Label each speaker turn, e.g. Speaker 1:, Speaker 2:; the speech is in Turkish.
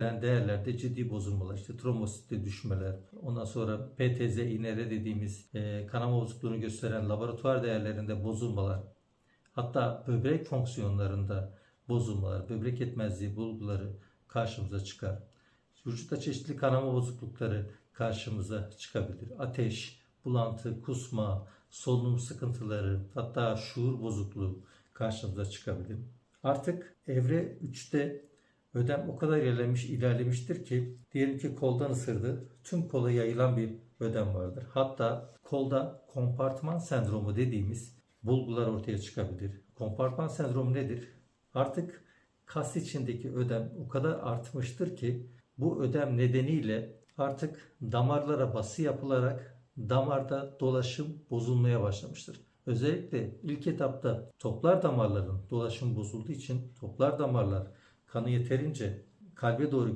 Speaker 1: değerlerde ciddi bozulmalar, işte trombositte düşmeler, ondan sonra PTZ, INR dediğimiz e, kanama bozukluğunu gösteren laboratuvar değerlerinde bozulmalar, hatta böbrek fonksiyonlarında bozulmalar, böbrek yetmezliği bulguları karşımıza çıkar. Vücutta çeşitli kanama bozuklukları karşımıza çıkabilir. Ateş, bulantı, kusma, solunum sıkıntıları, hatta şuur bozukluğu karşımıza çıkabilir. Artık evre 3'te ödem o kadar ilerlemiş, ilerlemiştir ki diyelim ki koldan ısırdı, tüm kola yayılan bir ödem vardır. Hatta kolda kompartman sendromu dediğimiz bulgular ortaya çıkabilir. Kompartman sendromu nedir? Artık kas içindeki ödem o kadar artmıştır ki bu ödem nedeniyle artık damarlara bası yapılarak damarda dolaşım bozulmaya başlamıştır. Özellikle ilk etapta toplar damarların dolaşım bozulduğu için toplar damarlar kanı yeterince kalbe doğru